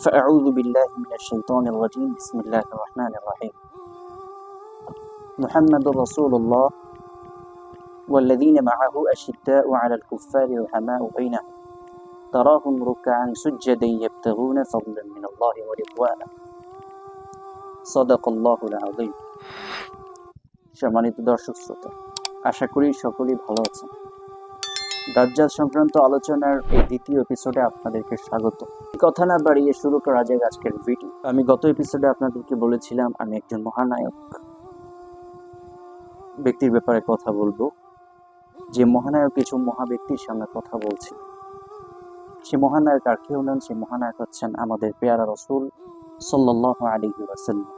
فأعوذ بالله من الشيطان الرجيم بسم الله الرحمن الرحيم محمد رسول الله والذين معه أشداء على الكفار رحماء بينهم تراهم ركعا سجدا يبتغون فضلا من الله ورضوانا সদাকল্লাহুল আযীম সম্মানিত দর্শক শ্রোতা আশা করি সকলেই ভালো আছেন দাজ্জাল সংক্রান্ত আলোচনার এই দ্বিতীয় এপিসোডে আপনাদেরকে স্বাগত। কথা না বাড়িয়ে শুরু করা যাক আজকের ভিডিও আমি গত এপিসোডে আপনাদেরকে বলেছিলাম, আমি একজন মহানায়ক। ব্যক্তির ব্যাপারে কথা বলব। যে মহানায়ক কিছু মহা ব্যক্তির সামনে কথা বলছি। সে মহানায়ক আর কেউ নন, সে মহানায়ক হচ্ছেন আমাদের পেয়ারা রসুল সাল্লাল্লাহু আলাইহি ওয়াসাল্লাম।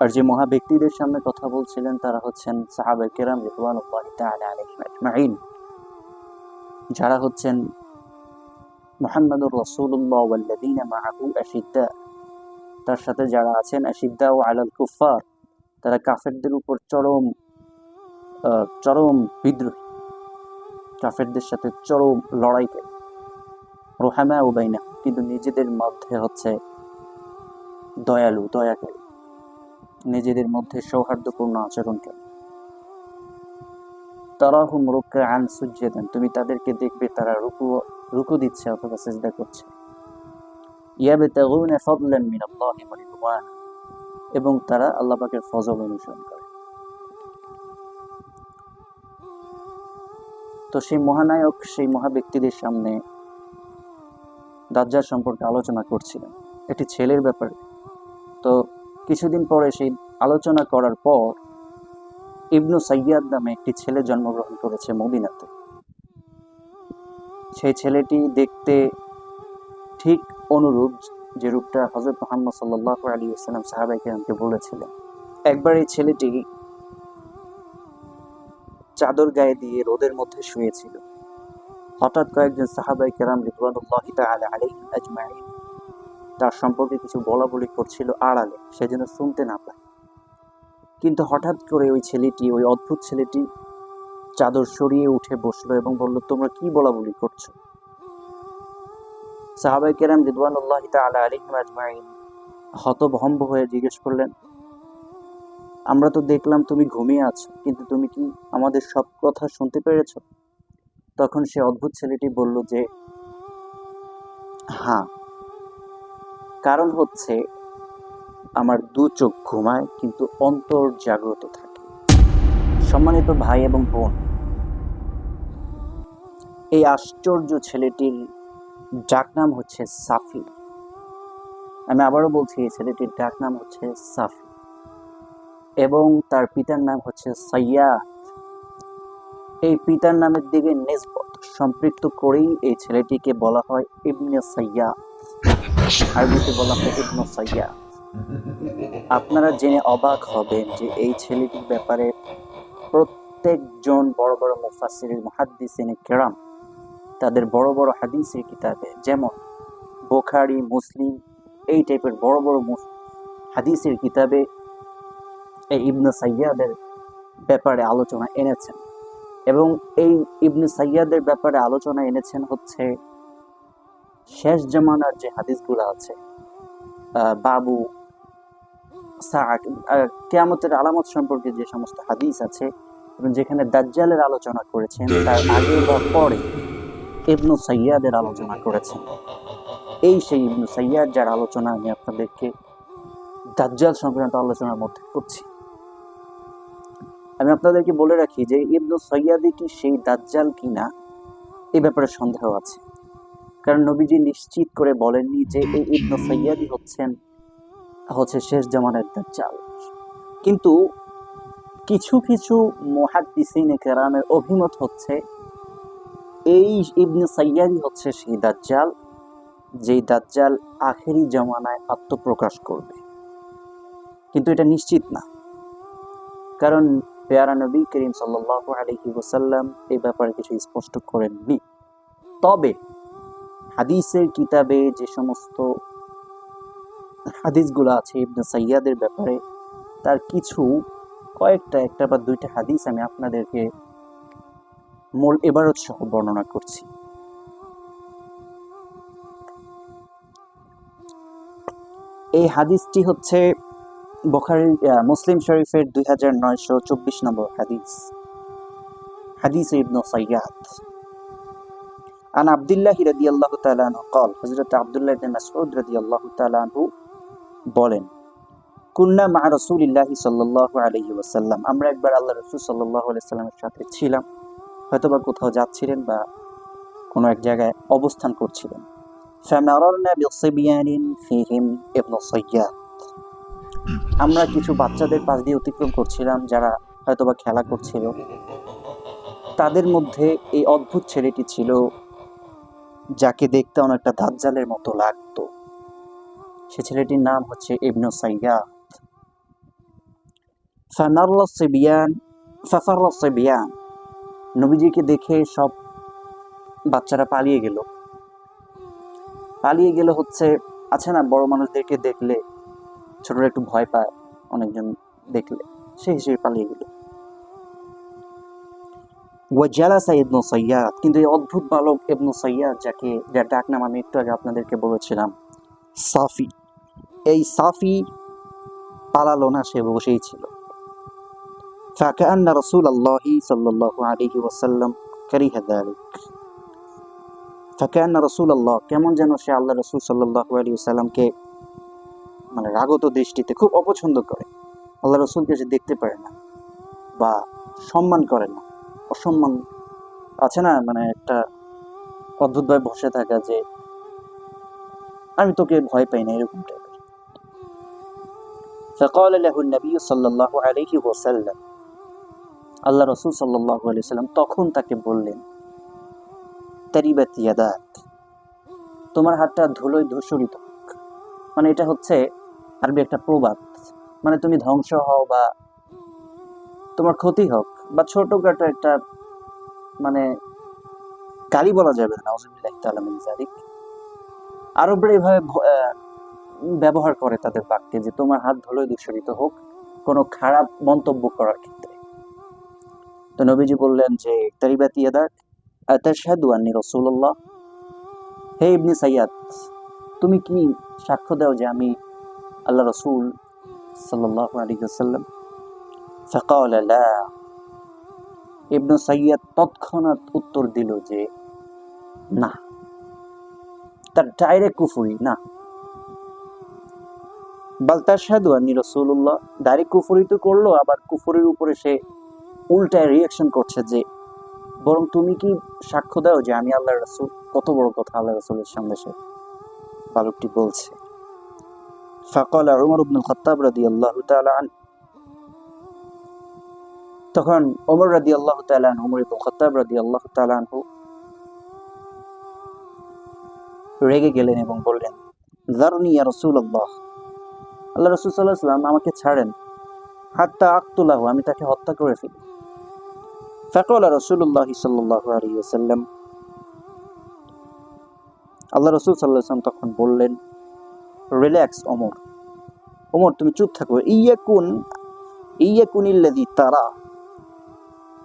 আর যে মহা ব্যক্তিদের সামনে কথা বলছিলেন, তারা হচ্ছেন সাহাবা কেরাম রিদওয়ানুল্লাহি তাআলা যারা হচ্ছেন মুহাম্মদুর ওয়াল্লাযীনা মাআহু আশিদ্দা, তার সাথে যারা আছেন আশিদ্দা ও আলাল কুফার তারা কাফেরদের উপর চরম চরম বিদ্রোহী। কাফেরদের সাথে চরম লড়াই করে। রোহামা ও বাইনা কিন্তু নিজেদের মধ্যে হচ্ছে দয়ালু, দয়াকারী। নিজেদের মধ্যে সৌহার্দ্যপূর্ণ আচরণ করে। তারা হুম রুকা আন সুজ্জেদান, তুমি তাদেরকে দেখবে, তারা রুকু রুকু দিচ্ছে অথবা সেজদা করছে। ইয়াবতাগুনা ফাদলান ওয়া রিদওয়ানা, এবং তারা আল্লাহ পাকের ফজল অনুসরণ করে। তো সেই মহানায়ক, সেই মহা ব্যক্তিদের সামনে দাজ্জাল সম্পর্কে আলোচনা করছিলেন। একটি ছেলের ব্যাপারে। তো কিছুদিন পরে সেই আলোচনা করার পর ইবনু সাইয়াদ নামে একটি ছেলে জন্মগ্রহণ করেছে মদিনাতে। সেই ছেলেটি দেখতে ঠিক অনুরূপ যে রূপটা হজরত মোহাম্মদ সাল্লাহ আলী ইসলাম সাহাবাইকে আমাকে বলেছিলেন। একবার এই ছেলেটি চাদর গায়ে দিয়ে রোদের মধ্যে শুয়েছিল। হঠাৎ কয়েকজন সাহাবাই কেরাম রিদওয়ানুল্লাহ তাআলা আলাইহিম আজমাইন, তার সম্পর্কে কিছু বলা বলি করছিল আড়ালে সে যেন শুনতে না পায়। কিন্তু হঠাৎ করে ওই ছেলেটি, ওই অদ্ভুত ছেলেটি চাদর সরিয়ে উঠে বসল এবং বলল, তোমরা কি বলা বলি করছ? সাহাবাই কেরাম রিদওয়ানুল্লাহ তাআলা আলাইহিম আজমাইন হতভম্ব হয়ে জিজ্ঞেস করলেন, আমরা তো দেখলাম তুমি ঘুমিয়ে আছো, কিন্তু তুমি কি আমাদের সব কথা শুনতে পেরেছ? তখন সে অদ্ভুত ছেলেটি বলল যে হ্যাঁ। কারণ হচ্ছে আমার দু চোখ ঘুমায়, কিন্তু অন্তর জাগ্রত থাকে। সম্মানিত ভাই এবং বোন, এই আশ্চর্য ছেলেটির ডাকনাম হচ্ছে সাফি। আমি আবারও বলছি, এই ছেলেটির ডাকনাম হচ্ছে সাফি এবং তার পিতার নাম হচ্ছে সাইয়া এই পিতার নামের দিকে নিসবত সম্পৃক্ত করেই এই ছেলেটিকে বলা হয় ইবনে সাইয়া আরবিতে বলা হয় ইবনে সাইয়া আপনারা জেনে অবাক হবেন যে এই ছেলেটির ব্যাপারে প্রত্যেকজন বড় বড় মুফাসসির মুহাদ্দিসিনে কেরাম তাদের বড় বড় হাদিসের কিতাবে, যেমন বোখারি, মুসলিম, এই টাইপের বড় বড় হাদিসের কিতাবে এই ইবনে সাইয়াদের ব্যাপারে আলোচনা এনেছেন। এবং এই ইবনে সাইয়াদের ব্যাপারে আলোচনা এনেছেন হচ্ছে শেষ জামানার যে হাদিসগুলো আছে বাবু কেয়ামতের আলামত সম্পর্কে যে সমস্ত হাদিস আছে এবং যেখানে দাজ্জালের আলোচনা করেছেন তার আগে বা পরে ইবনু সৈয়াদের আলোচনা করেছেন। এই সেই ইবনু সৈয়াদ যার আলোচনা আমি আপনাদেরকে দাজ্জাল সংক্রান্ত আলোচনার মধ্যে করছি। আমি আপনাদেরকে বলে রাখি যে ইবনু সৈয়াদি কি সেই দাজ্জাল কিনা এ ব্যাপারে সন্দেহ আছে। কারণ নবীজি নিশ্চিত করে বলেননি যে এই ইবনু সৈয়াদি হচ্ছেন হচ্ছে শেষ জামানের দাজ্জাল। কিন্তু কিছু কিছু মুহাদ্দিসিনে কেরামের অভিমত হচ্ছে, এই ইবনে সাইয়াদি হচ্ছে সেই দাজ্জাল, যেই দাজ্জাল আখেরি জমানায় আত্মপ্রকাশ করবে। কিন্তু এটা নিশ্চিত না। কারণ পেয়ারা নবী করিম সাল্লাহ আলহি ওসাল্লাম এই ব্যাপারে কিছু স্পষ্ট করেননি। তবে হাদিসের কিতাবে যে সমস্ত হাদিসগুলো আছে ইবনে সাইয়াদের ব্যাপারে তার কিছু কয়েকটা একটা বা দুইটা হাদিস আমি আপনাদেরকে মূল এবারত সহ বর্ণনা করছি এই হাদিসটি হচ্ছে বখারি আহ, মুসলিম শরীফের দুই হাজার নয়শো চব্বিশ নম্বর হাদিস হাদিস ইবনু সাইয়াদ عن عبد الله رضي الله تعالى عنه قال حضرت عبد الله بن مسعود رضي الله تعالى عنه বলেন, কুন্না মা রসুলিল্লাহি সাল্লাহ আলহি ওয়াসাল্লাম। আমরা একবার আল্লাহ রসুল সাল্লাহ আলাইস্লামের সাথে ছিলাম হয়তো বা কোথাও যাচ্ছিলেন বা কোনো এক জায়গায় অবস্থান করছিলেন। আমরা কিছু বাচ্চাদের পাশ দিয়ে অতিক্রম করছিলাম, যারা হয়তো বা খেলা করছিল। তাদের মধ্যে এই অদ্ভুত ছেলেটি ছিল, যাকে দেখতে অনেকটা দাজ্জালের মতো লাগতো। সে ছেলেটির নাম হচ্ছে ইবনু সাইয়াদ। ফানারলা সিবিয়ান নবীজিকে দেখে সব বাচ্চারা পালিয়ে গেল। পালিয়ে গেলে হচ্ছে, আছে না, বড় মানুষদেরকে দেখলে, ছোটরা একটু ভয় পায়, অনেকজন দেখলে, সে হিসেবে পালিয়ে গেল। ওয়াজালাসা ইবনু সাইয়াদ, কিন্তু এই অদ্ভুত বালক ইবনু সাইয়াদ, যাকে, যার ডাক নাম আমি একটু আগে আপনাদেরকে বলেছিলাম, সাফি। এই সাফি পালালো না সে বসেই ছিল فكأن رسول الله صلى الله عليه وسلم كره ذلك فكأن رسول الله কেমন যেন সে আল্লাহ রসুল সাল্লাহ আলী সাল্লামকে মানে রাগত দৃষ্টিতে খুব অপছন্দ করে আল্লাহ রসুলকে সে দেখতে পারে না বা সম্মান করে না অসম্মান আছে না মানে একটা অদ্ভুতভাবে বসে থাকা যে আমি তোকে ভয় পাই না এরকম فقال له النبي صلى الله عليه وسلم الله আল্লাহ صلى الله عليه وسلم তখন তাকে বললেন تريبت يدات তোমার হাতটা ধুলোয় ধূসরিত মানে এটা হচ্ছে আরবি একটা প্রবাদ। মানে তুমি ধ্বংস হও বা তোমার ক্ষতি হোক বা ছোটখাটো একটা মানে গালি বলা যাবে না নজরুল্লাহ তালামিন জারিক আরবরা এভাবে ব্যবহার করে তাদের বাক্যে যে তোমার হাত ধুলোয় দূষরিত হোক, কোনো খারাপ মন্তব্য করার ক্ষেত্রে। তো নবীজি বললেন যে ইয়াদাক হে সাইয়াদ, তুমি কি সাক্ষ্য দাও যে আমি আল্লাহ ইবনু সাইয়াদ তৎক্ষণাৎ উত্তর দিল যে, না। তার ডাইরেক্ট কুফুরি, না। বালতার সাধু আর দাড়ি করল, আবার উপরে সে উল্টায় রিয়াকশন করছে যে, বরং তুমি কি সাক্ষ্য দাও যে আমি আল্লাহ রাসুল? কত বড় কথা আল্লাহ রাসুলের সন্দেশে বালকটি বলছে। ফাকল আর উমর উবনুল খত্তাব রাদি আল্লাহ তখন ওমর রাদি আল্লাহ তালান ওমর খত্তাব রাদি আল্লাহ রেগে গেলেন এবং বললেন, দারুনি ইয়া রসুল আল্লাহ আল্লাহ রসুল সাল্লাহ সাল্লাম আমাকে ছাড়েন। হাত্তা আক্তুল্লাহ আমি তাকে হত্যা করে ফেলি। ফেকল রসুল্লাহ সাল্লাহ আলিয়াল্লাম আল্লাহ রসুল সাল্লাহ সাল্লাম তখন বললেন রিল্যাক্স অমর ওমর, তুমি চুপ থাকো। এই কুন ইল্লাদি তারা।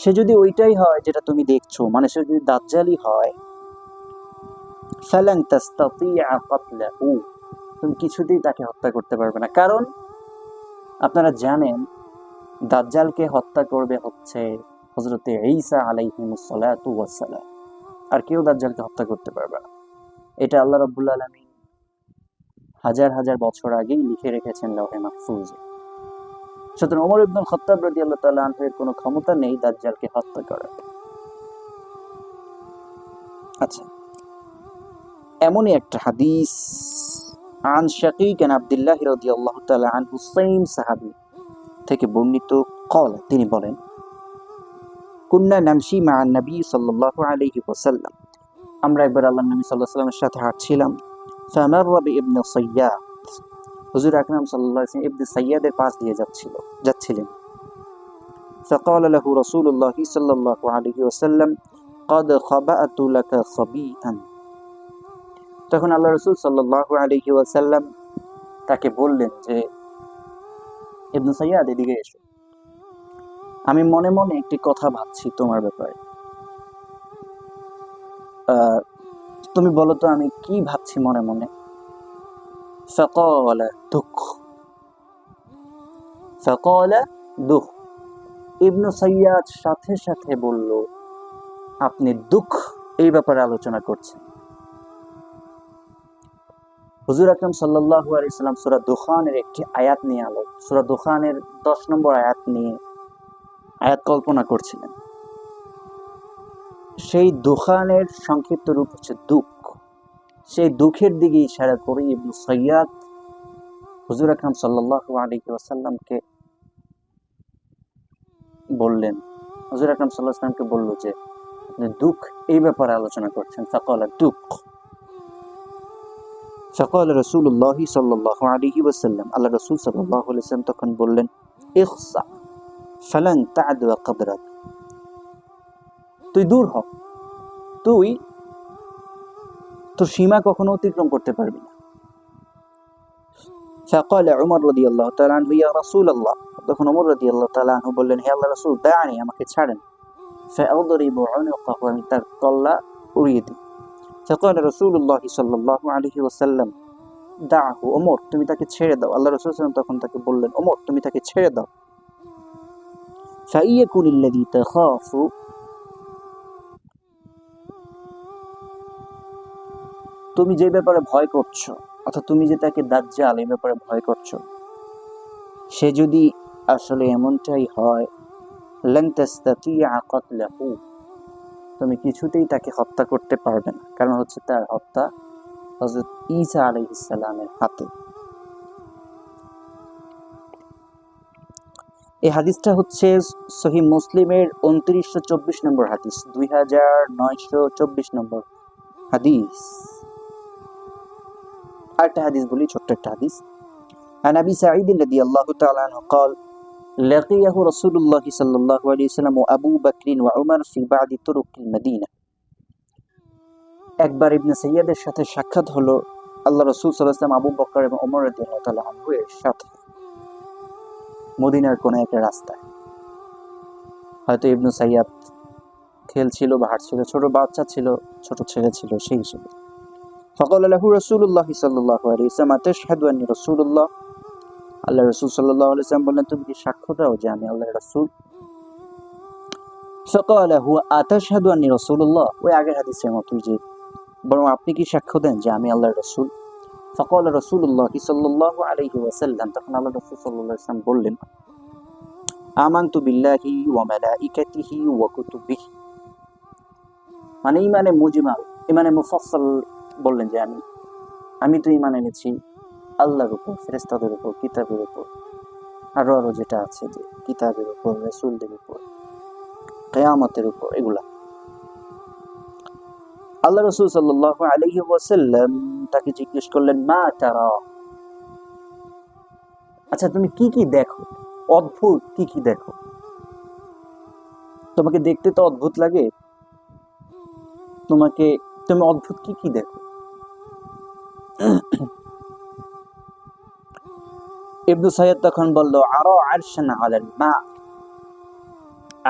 সে যদি ওইটাই হয় যেটা তুমি দেখছ মানে সে যদি দাজ্জালি হয় ফ্যালাং তুমি কিছুতেই তাকে হত্যা করতে পারবে না। কারণ আপনারা জানেন, দাজ্জালকে হত্যা করবে হচ্ছে হজরতে ঈসা আলাইহিমুস সালাতু আর কেউ দাজ্জালকে হত্যা করতে পারবে না। এটা আল্লাহ রাব্বুল আলামিন হাজার হাজার বছর আগেই লিখে রেখেছেন লৌহে মাহফুজে। সুতরাং ওমর ইবনুল খত্তাব আল্লাহ তাআলা আনহুর কোনো ক্ষমতা নেই দাজ্জালকে হত্যা করার। আচ্ছা এমনই একটা হাদিস আন শাকিক আন আব্দুল্লাহ রাদিয়াল্লাহু তাআলা আন হুসাইন সাহাবী থেকে বর্ণিত কল তিনি বলেন কুন্না নামশি মা নবী সাল্লাল্লাহু আলাইহি ওয়াসাল্লাম আমরা একবার আল্লাহ নবী সাল্লাল্লাহু আলাইহি ওয়াসাল্লামের সাথে হাঁটছিলাম فمر بابن صياد হুজুর আকরাম সাল্লাল্লাহু আলাইহি ইবনে সাইয়াদের পাশ দিয়ে যাচ্ছিল যাচ্ছিলেন فقال له رسول الله صلى الله عليه وسلم قد خبأت لك خبيئا তখন আল্লাহ রসুল সাল্লাহ আলহি ওয়াসাল্লাম তাকে বললেন যে, ইবনু সৈয়াদ এদিকে এসো। আমি মনে মনে একটি কথা ভাবছি তোমার ব্যাপারে। তুমি বলো তো, আমি কি ভাবছি মনে মনে? সকল দুঃখ। সকল দুঃখ। ইবনু সৈয়াদ সাথে সাথে বলল, আপনি দুঃখ এই ব্যাপারে আলোচনা করছেন। হুজুর আকরম সাল্লাল্লাহু আলাইহি সাল্লাম সূরা দুখানের একটি আয়াত নিয়ে আলো। সূরা দুখানের 10 নম্বর আয়াত নিয়ে আয়াত কল্পনা করছিলেন। সেই দুখানের সংক্ষিপ্ত রূপ হচ্ছে দুঃখ। সেই দুঃখের দিকে ইশারা করে ইবনু সৈয়াদ হুজুর আকরাম সাল্লাল্লাহু আলাইহি ওয়াসাল্লামকে বললেন। হুজুর আকরাম সাল্লাল্লাহু আলাইহি ওয়াসাল্লামকে বলল যে, আপনি দুঃখ এই ব্যাপারে আলোচনা করছেন। ফাকালা দুঃখ। فقال رسول الله صلى الله عليه وسلم আল্লাহ রাসূল সাল্লাল্লাহু আলাইহি ওয়াসাল্লাম তখন বললেন ইখসা ফালান তা'দওয়া কদরাক তুই দূর হ তুই তোর সীমা কখনো অতিক্রম করতে পারবি না فقال عمر رضي الله تعالى عنه يا رسول الله তখন ওমর রাদি আল্লাহ তাআলা আনহু বললেন হে আল্লাহ রাসূল দাঁড়ানি আমাকে ছাড়েন فأضرب عنقه আমি তার কল্লা উড়িয়ে দিই فقال رسول الله صلى الله عليه وسلم دعه ওমর তুমি তাকে ছেড়ে দাও আল্লাহ রাসূল সাল্লাল্লাহু আলাইহি ওয়াসাল্লাম তখন তাকে বললেন ওমর তুমি তাকে ছেড়ে দাও فإن يكن الذي تخاف তুমি যে ব্যাপারে ভয় করছো অর্থাৎ তুমি যে তাকে দাজ্জাল এই ব্যাপারে ভয় করছো সে যদি আসলে এমনটাই হয় লান তাস্তাতিয়া কাতলাহু তুমি কিছুতেই তাকে হত্যা করতে পারবে না কারণ হচ্ছে তার হত্যা হযরত ঈসা আলাইহিস সালামের হাতে এই হাদিসটা হচ্ছে সহি মুসলিমের উনত্রিশশো চব্বিশ নম্বর হাদিস দুই হাজার নয়শো চব্বিশ নম্বর হাদিস আরেকটা হাদিস বলি ছোট্ট একটা হাদিস عن أبي سعيد رضي الله تعالى عنه قال লাকিয়াহু রাসূলুল্লাহ সাল্লাল্লাহু আলাইহি সাল্লাম ও আবু বকরিন ওয়া উমর ফি বাদি তুরুকিল মদিনা একবার ইবনে সাইয়াদের সাথে সাক্ষাৎ হলো, আল্লাহ রসুল সাল্লাম আবু বকর এবং ওমর রাদিয়াল্লাহু এর সাথে। মদিনার কোন একটা রাস্তায়। হয়তো ইবনু সাইয়াদ খেলছিল বা হাঁটছিল, ছোট বাচ্চা ছিল, ছোট ছেলে ছিল সেই হিসেবে। ফকল আলহু রসুল্লাহ সাল্লাহ আলী ইসলাম আতেশ হাদুয়ানি রসুল্লাহ আল্লাহ রসুল সাল্লাহ আলাইসালাম বললেন, তুমি কি সাক্ষ্য দাও যে আমি আল্লাহ রসুল? সকল হুয়া আতাশাদু আনি রসুল্লাহ ওই আগের হাদিসের মতোই যে, বরং আপনি কি সাক্ষ্য দেন যে আমি আল্লাহ রসুল? সকল রসুল্লাহ কি সাল্লাহ আলহি ওয়াসাল্লাম, তখন আল্লাহ রসুল সাল্লাহ ইসলাম বললেন, আমান্তু বিল্লাহি ওয়া মালাইকাতিহি ওয়া কুতুবিহি। মানে ইমানে মুজমাল ইমানে মুফাসসাল বললেন যে আমি আমি তো ইমান এনেছি। আল্লাহর উপর ফেরেস্তাদের উপর, কিতাবের উপর, আরও আরও যেটা আছে যে কিতাবের উপর, রসুলদের উপর, কেয়ামতের উপর, এগুলা। আল্লাহ রসুল সাল্লাহ আলহি ওয়াসাল্লাম তাকে জিজ্ঞেস করলেন, মা তারা? আচ্ছা তুমি কি কি দেখো? অদ্ভুত কি কি দেখো? তোমাকে দেখতে তো অদ্ভুত লাগে। তোমাকে, তুমি অদ্ভুত কি কি দেখো? ইবনু সৈয়দ তখন বলল, আরও আরশান হলেন মা।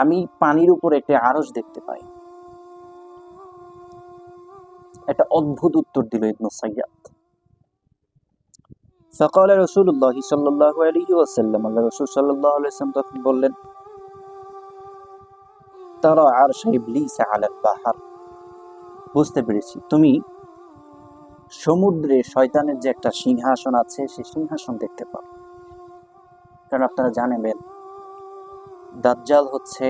আমি পানির উপর একটি আরস দেখতে পাই। একটা অদ্ভুত উত্তর দিল ইবনু সৈয়দ ফকাল রসুল্লাহ সাল্লাহ ওসাল্লাম আল্লাহ রসুল সাল্লাহ তখন বললেন, তারা আর ইবলিস আলাল বাহার। বুঝতে পেরেছি, তুমি সমুদ্রে শয়তানের যে একটা সিংহাসন আছে সেই সিংহাসন দেখতে পাও কারণ আপনারা জানেন দাজ্জাল হচ্ছে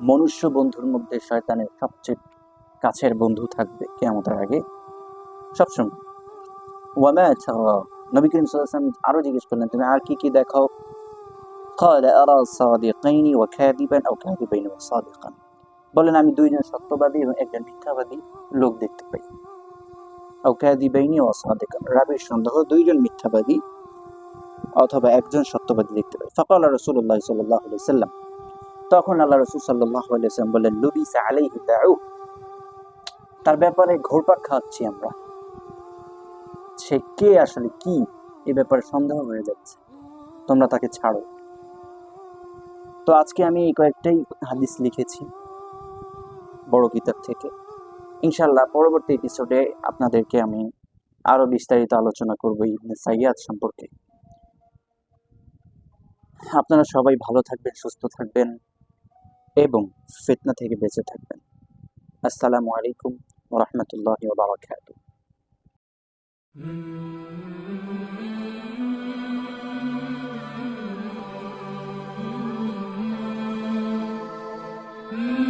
মনুষ্য বন্ধুর মধ্যে শয়তানের সবচেয়ে কাছের বন্ধু থাকবে কেমতের আগে সবসময় ওয়ামা ছাড়া নবী করিম সাল্লাল্লাহু আরো জিজ্ঞেস করলেন তুমি আর কি কি দেখাও قال أرى صادقين وكاذبا أو كاذبين وصادقا বলেন আমি দুইজন সত্যবাদী এবং একজন মিথ্যাবাদী লোক দেখতে পাই আও কাযিবাইনি ওয়া সাদিকান রাবির সন্দেহ দুইজন মিথ্যাবাদী অথবা একজন সত্যবাদী দেখতে পাই ফাকাল রাসূলুল্লাহ সাল্লাল্লাহু আলাইহি সাল্লাম। তখন আল্লাহ রাসূল আলাইহি সাল্লাম বললেন, লুবিসা আলাইহি দাউ তার ব্যাপারে ঘোরপাক খাচ্ছি আমরা। সে কে আসলে, কি? এ ব্যাপারে সন্দেহ হয়ে যাচ্ছে। তোমরা তাকে ছাড়ো। তো আজকে আমি কয়েকটাই হাদিস লিখেছি বড় কিতাব থেকে। ইনশাল্লাহ পরবর্তী এপিসোডে আপনাদেরকে আমি আরও বিস্তারিত আলোচনা করব ইবনে সাইয়াদ সম্পর্কে। আপনারা সবাই ভালো থাকবেন, সুস্থ থাকবেন এবং ফিতনা থেকে বেঁচে থাকবেন আসসালামু আলাইকুম রহমতুল্লাহ বারাকাত Mmm. -hmm.